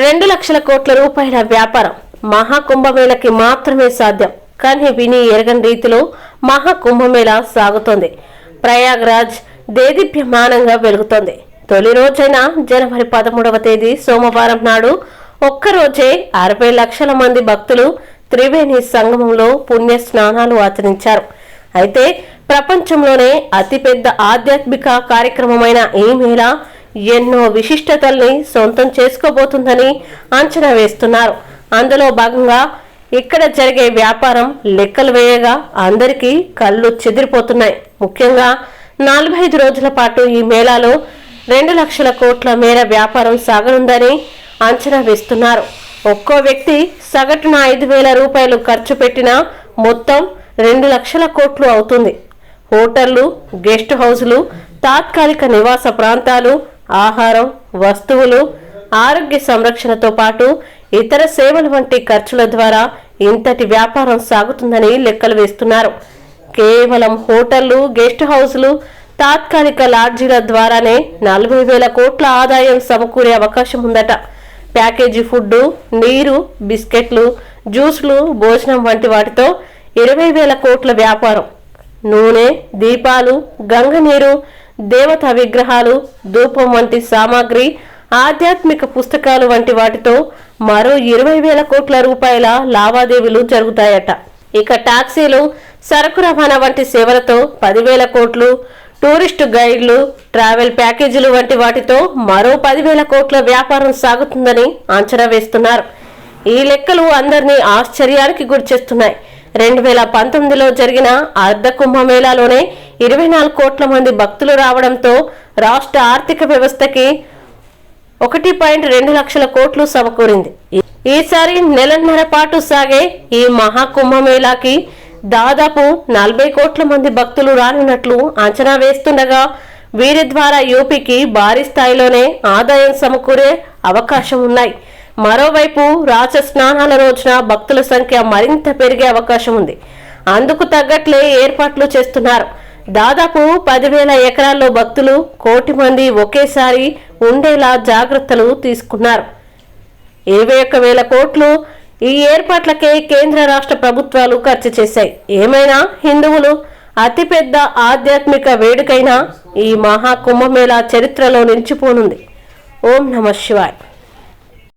రెండు లక్షల కోట్ల రూపాయల వ్యాపారం మహాకుంభమేళకి మాత్రమే సాధ్యం. కానీ విని ఎరగని రీతిలో మహాకుంభమేళ సాగుతోంది. ప్రయాగ్రాజ్ దేదీప్యమానంగా వెలుగుతోంది. తొలి రోజైన జనవరి పదమూడవ తేదీ సోమవారం నాడు ఒక్కరోజే అరవై లక్షల మంది భక్తులు త్రివేణి సంగమంలో పుణ్య స్నానాలు ఆచరించారు. అయితే ప్రపంచంలోనే అతిపెద్ద ఆధ్యాత్మిక కార్యక్రమమైన ఈ మేళ ఎన్నో విశిష్టతల్ని సొంతం చేసుకోబోతుందని అంచనా వేస్తున్నారు. అందులో భాగంగా ఇక్కడ జరిగే వ్యాపారం లెక్కలు వేయగా అందరికీ కళ్ళు చెదిరిపోతున్నాయి. ముఖ్యంగా నాలుగైదు రోజుల పాటు ఈ మేళాలో రెండు లక్షల కోట్ల మేర వ్యాపారం సాగనుందని అంచనా వేస్తున్నారు. ఒక్కో వ్యక్తి సగటున ఐదు వేల రూపాయలు ఖర్చు పెట్టినా మొత్తం రెండు లక్షల కోట్లు అవుతుంది. హోటళ్ళు గెస్ట్ హౌజులు తాత్కాలిక నివాస ప్రాంతాలు ఆహారం వస్తువులు ఆరోగ్య సంరక్షణతో పాటు ఇతర సేవలు వంటి ఖర్చుల ద్వారా ఇంతటి వ్యాపారం సాగుతుందని లెక్కలు వేస్తున్నారు. కేవలం హోటళ్ళు గెస్ట్ హౌస్లు తాత్కాలిక లాడ్జీల ద్వారానే నలభై వేల కోట్ల ఆదాయం సమకూరే అవకాశం ఉందట. ప్యాకేజీ ఫుడ్ నీరు బిస్కెట్లు జ్యూస్లు భోజనం వంటి వాటితో ఇరవై వేల కోట్ల వ్యాపారం. నూనె దీపాలు గంగ నీరు దేవతా విగ్రహాలు ధూపం వంటి సామాగ్రి ఆధ్యాత్మిక పుస్తకాలు వంటి వాటితో మరో ఇరవై వేల కోట్ల రూపాయల లావాదేవీలు జరుగుతాయట. ఇక టాక్సీలు సరుకు రవాణా వంటి సేవలతో పదివేల కోట్లు టూరిస్టు గైడ్లు ట్రావెల్ ప్యాకేజీలు వంటి వాటితో మరో పదివేల కోట్ల వ్యాపారం సాగుతుందని అంచనా వేస్తున్నారు. ఈ లెక్కలు అందరినీ ఆశ్చర్యానికి గురిచేస్తున్నాయి. రెండు వేల పంతొమ్మిదిలో జరిగిన అర్ధ కుంభమేళాలోనే ఇరవై నాలుగు కోట్ల మంది భక్తులు రావడంతో రాష్ట్ర ఆర్థిక వ్యవస్థకి ఒకటి పాయింట్ రెండు లక్షల కోట్లు సమకూరింది. ఈసారి నెలన్నర పాటు సాగే ఈ మహాకుంభమేళాకి దాదాపు నలభై కోట్ల మంది భక్తులు రానున్నట్లు అంచనా వేస్తుండగా వీరి ద్వారా యూపీకి భారీ స్థాయిలోనే ఆదాయం సమకూరే అవకాశం ఉన్నాయి. మరోవైపు రాచ స్నానాల రోజున భక్తుల సంఖ్య మరింత పెరిగే అవకాశం ఉంది. అందుకు తగ్గట్లే ఏర్పాట్లు చేస్తున్నారు. దాదాపు పదివేల ఎకరాల్లో భక్తులు కోటి మంది ఒకేసారి ఉండేలా జాగ్రత్తలు తీసుకున్నారు. ఇరవై ఒక్క వేల కోట్లు ఈ ఏర్పాట్లకే కేంద్ర రాష్ట్ర ప్రభుత్వాలు ఖర్చు చేశాయి. ఏమైనా హిందువులు అతిపెద్ద ఆధ్యాత్మిక వేడుకైన ఈ మహాకుంభమేళ చరిత్రలో నిలిచిపోనుంది. ఓం నమ శివాయ్.